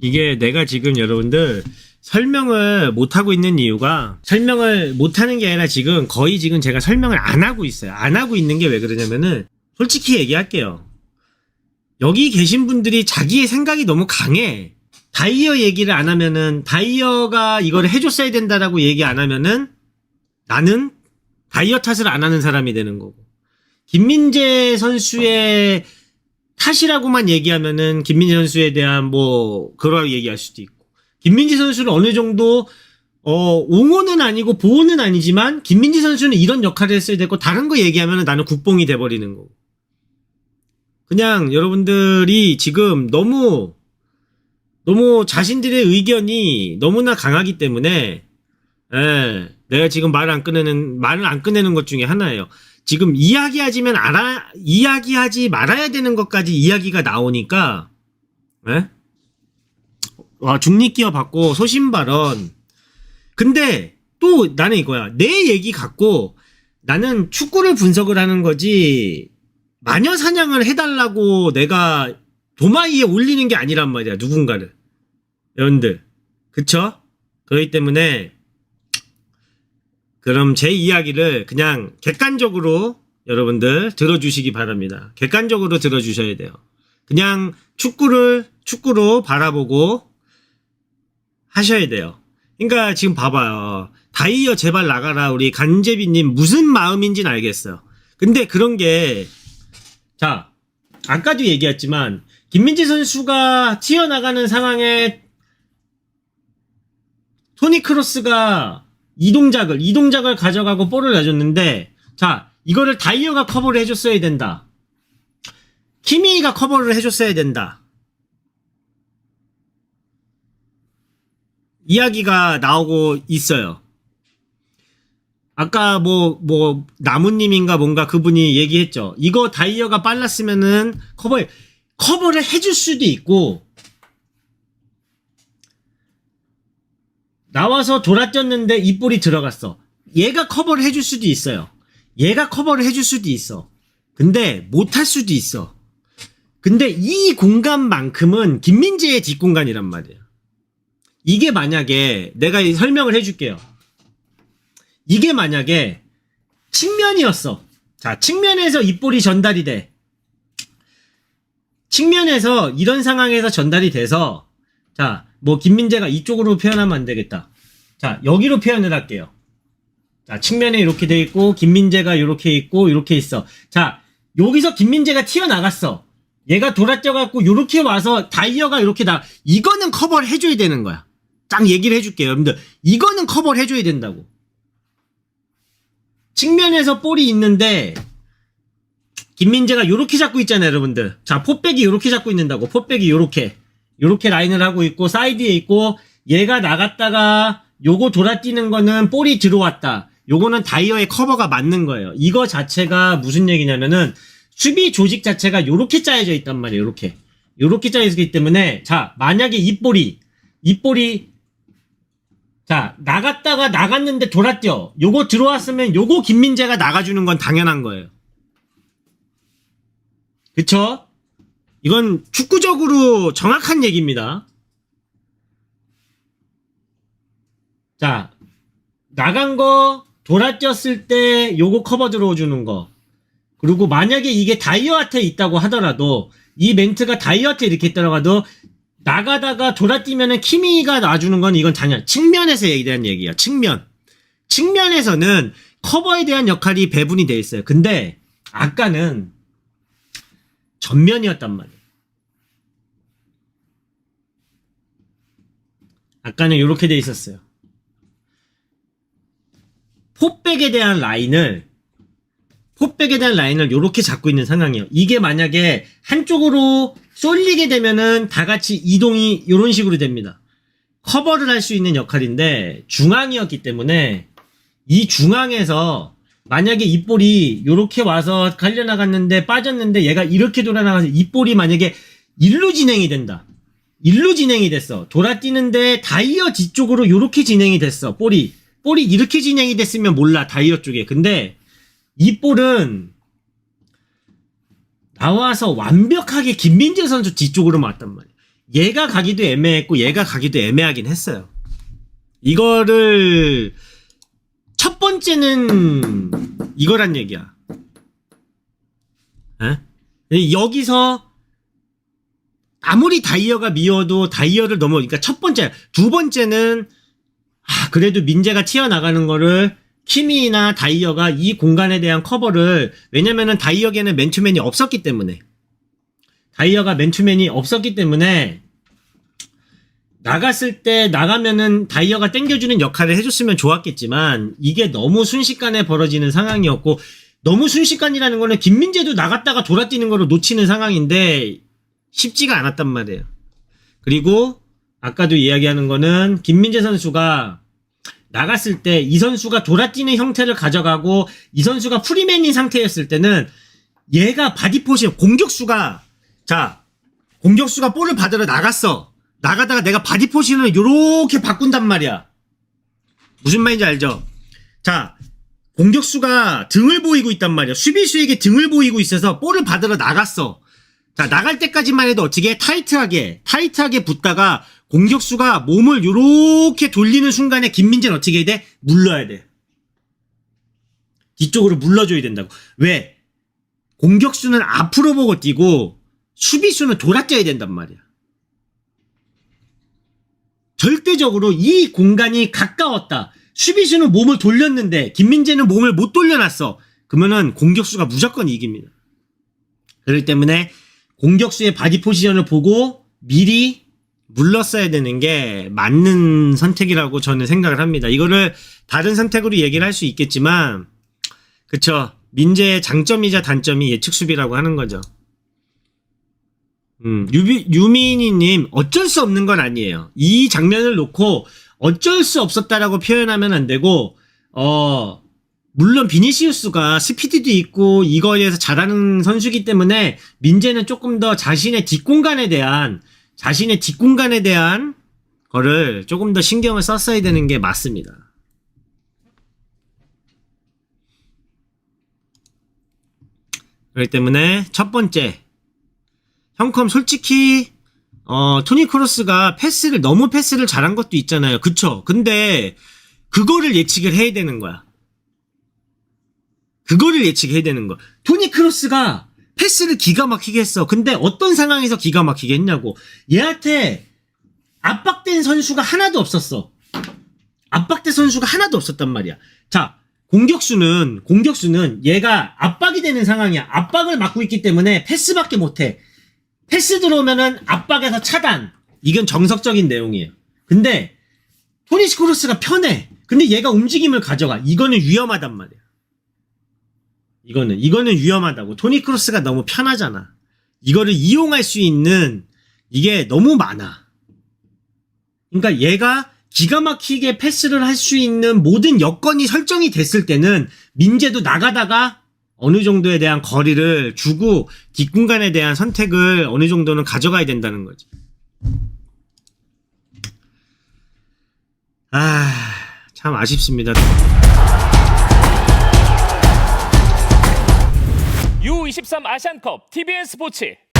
이게 내가 지금 여러분들 설명을 못 하고 있는 이유가 설명을 못 하는 게 아니라 지금 거의 지금 제가 설명을 안 하고 있어요. 안 하고 있는 게 왜 그러냐면은 솔직히 얘기할게요. 여기 계신 분들이 자기의 생각이 너무 강해. 다이어 얘기를 안 하면은 다이어가 이거를 해줬어야 된다라고 얘기 안 하면은 나는 다이어 탓을 안 하는 사람이 되는 거고. 김민재 선수의 탓이라고만 얘기하면은 김민재 선수에 대한 뭐 그러라고 얘기할 수도 있고 김민재 선수를 어느 정도 어 옹호는 아니고 보호는 아니지만 김민재 선수는 이런 역할을 했어야 되고 다른 거 얘기하면은 나는 국뽕이 돼 버리는 거고 그냥 여러분들이 지금 너무 너무 자신들의 의견이 너무나 강하기 때문에 예, 내가 지금 말을 안 꺼내는 말을 안 꺼내는 것 중에 하나예요. 지금 이야기하지면 알아 이야기하지 말아야 되는 것까지 이야기가 나오니까 예? 와 중립기어 받고 소신 발언. 근데 또 나는 이거야. 내 얘기 갖고 나는 축구를 분석을 하는 거지 마녀 사냥을 해달라고 내가 도마 위에 올리는 게 아니란 말이야 누군가를 여러분들 그쵸? 그렇기 때문에 그럼 제 이야기를 그냥 객관적으로 여러분들 들어주시기 바랍니다. 객관적으로 들어주셔야 돼요. 그냥 축구를 축구로 바라보고 하셔야 돼요. 그러니까 지금 봐봐요. 다이어 제발 나가라 우리 간제비님 무슨 마음인지는 알겠어요. 근데 그런 게 자, 아까도 얘기했지만, 김민재 선수가 튀어나가는 상황에 토니 크로스가 이 동작을, 이 동작을 가져가고 볼을 내줬는데, 자, 이거를 다이어가 커버를 해줬어야 된다. 키미가 커버를 해줬어야 된다. 이야기가 나오고 있어요. 아까 뭐, 뭐, 나무님인가 뭔가 그분이 얘기했죠. 이거 다이어가 빨랐으면은 커버, 커버를 해줄 수도 있고, 나와서 돌아뛰었는데 이 볼이 들어갔어. 얘가 커버를 해줄 수도 있어요. 얘가 커버를 해줄 수도 있어. 근데 못할 수도 있어. 근데 이 공간만큼은 김민재의 뒷공간이란 말이에요. 이게 만약에 내가 이 설명을 해줄게요. 이게 만약에 측면이었어. 자, 측면에서 이 볼이 전달이 돼. 측면에서 이런 상황에서 전달이 돼서 자, 뭐 김민재가 이쪽으로 표현하면 안 되겠다. 자, 여기로 표현을 할게요. 자, 측면에 이렇게 돼 있고 김민재가 이렇게 있고 이렇게 있어. 자, 여기서 김민재가 튀어나갔어. 얘가 돌아뛰어 갖고 이렇게 와서 다이어가 이렇게 나 이거는 커버를 해줘야 되는 거야. 딱 얘기를 해줄게요, 여러분들. 이거는 커버를 해줘야 된다고. 측면에서 볼이 있는데 김민재가 요렇게 잡고 있잖아요, 여러분들. 자, 포백이 요렇게 잡고 있는다고. 포백이 요렇게. 요렇게 라인을 하고 있고 사이드에 있고 얘가 나갔다가 요거 돌아뛰는 거는 볼이 들어왔다. 요거는 다이어의 커버가 맞는 거예요. 이거 자체가 무슨 얘기냐면은 수비 조직 자체가 요렇게 짜여져 있단 말이에요. 요렇게. 요렇게 짜여져 있기 때문에 자, 만약에 이 볼이 이 볼이 자, 나갔다가 나갔는데 돌아뛰어. 요거 들어왔으면 요거 김민재가 나가주는 건 당연한 거예요. 그쵸? 이건 축구적으로 정확한 얘기입니다. 자, 나간 거 돌아뛰었을 때 요거 커버 들어주는 거. 그리고 만약에 이게 다이어한테 있다고 하더라도 이 멘트가 다이어한테 이렇게 들어가도 나가다가 돌아뛰면은 키미가 놔주는 건 이건 당연. 측면에서 얘기 대한 얘기야. 측면. 측면에서는 커버에 대한 역할이 배분이 돼 있어요. 근데 아까는 전면이었단 말이에요. 아까는 이렇게 돼 있었어요. 포백에 대한 라인을 포백에 대한 라인을 이렇게 잡고 있는 상황이에요. 이게 만약에 한쪽으로 쏠리게 되면은 다 같이 이동이 이런 식으로 됩니다. 커버를 할 수 있는 역할인데 중앙이었기 때문에 이 중앙에서 만약에 이 볼이 이렇게 와서 갈려 나갔는데 빠졌는데 얘가 이렇게 돌아 나가서 이 볼이 만약에 일로 진행이 된다. 일로 진행이 됐어. 돌아뛰는데 다이어 뒤쪽으로 이렇게 진행이 됐어. 볼이 볼이 이렇게 진행이 됐으면 몰라 다이어 쪽에. 근데 이 볼은 나와서 완벽하게 김민재 선수 뒤쪽으로 맞단 말이야. 얘가 가기도 애매했고 얘가 가기도 애매하긴 했어요. 이거를 첫 번째는 이거란 얘기야. 에? 여기서 아무리 다이어가 미워도 다이어를 넘어 그러니까 첫 번째 두 번째는 아 그래도 민재가 튀어나가는 거를 키미나 다이어가 이 공간에 대한 커버를 왜냐면은 다이어에는 맨투맨이 없었기 때문에 다이어가 맨투맨이 없었기 때문에 나갔을 때 나가면은 다이어가 땡겨주는 역할을 해줬으면 좋았겠지만 이게 너무 순식간에 벌어지는 상황이었고 너무 순식간이라는 거는 김민재도 나갔다가 돌아뛰는 거로 놓치는 상황인데 쉽지가 않았단 말이에요. 그리고 아까도 이야기하는 거는 김민재 선수가 나갔을 때 이 선수가 돌아뛰는 형태를 가져가고 이 선수가 프리맨인 상태였을 때는 얘가 바디 포지션 공격수가 자 공격수가 볼을 받으러 나갔어 나가다가 내가 바디 포지션을 요렇게 바꾼단 말이야 무슨 말인지 알죠 자 공격수가 등을 보이고 있단 말이야 수비수에게 등을 보이고 있어서 볼을 받으러 나갔어 자 나갈 때까지만 해도 어떻게 해? 타이트하게 타이트하게 붙다가 공격수가 몸을 요렇게 돌리는 순간에 김민재는 어떻게 해야 돼? 물러야 돼 뒤쪽으로 물러줘야 된다고 왜? 공격수는 앞으로 보고 뛰고 수비수는 돌아뛰어야 된단 말이야. 절대적으로 이 공간이 가까웠다. 수비수는 몸을 돌렸는데 김민재는 몸을 못 돌려놨어. 그러면은 공격수가 무조건 이깁니다. 그렇기 때문에 공격수의 바디 포지션을 보고 미리 물렀어야 되는 게 맞는 선택이라고 저는 생각을 합니다. 이거를 다른 선택으로 얘기를 할 수 있겠지만 그쵸. 민재의 장점이자 단점이 예측 수비라고 하는 거죠. 음, 유비, 유민희님, 어쩔 수 없는 건 아니에요. 이 장면을 놓고 어쩔 수 없었다라고 표현하면 안 되고, 어, 물론 비니시우스가 스피드도 있고 이거에서 잘하는 선수기 때문에 민재는 조금 더 자신의 뒷공간에 대한, 자신의 뒷공간에 대한 거를 조금 더 신경을 썼어야 되는 게 맞습니다. 그렇기 때문에 첫 번째 형컴 솔직히 어 토니 크로스가 패스를 너무 패스를 잘한 것도 있잖아요. 그쵸? 근데 그거를 예측을 해야 되는 거야. 그거를 예측해야 되는 거. 토니 크로스가 패스를 기가 막히게 했어. 근데 어떤 상황에서 기가 막히게 했냐고. 얘한테 압박된 선수가 하나도 없었어. 압박된 선수가 하나도 없었단 말이야. 자, 공격수는 공격수는 얘가 압박이 되는 상황이야. 압박을 막고 있기 때문에 패스밖에 못해. 패스 들어오면은 압박에서 차단. 이건 정석적인 내용이에요. 근데 토니 스 크로스가 편해. 근데 얘가 움직임을 가져가. 이거는 위험하단 말이야. 이거는 이거는 위험하다고. 토니 크로스가 너무 편하잖아. 이거를 이용할 수 있는 이게 너무 많아. 그러니까 얘가 기가 막히게 패스를 할 수 있는 모든 여건이 설정이 됐을 때는 민재도 나가다가 어느 정도에 대한 거리를 주고 뒷공간에 대한 선택을 어느 정도는 가져가야 된다는 거지. 아, 참 아쉽습니다. U23 아시안컵 TBN 스포츠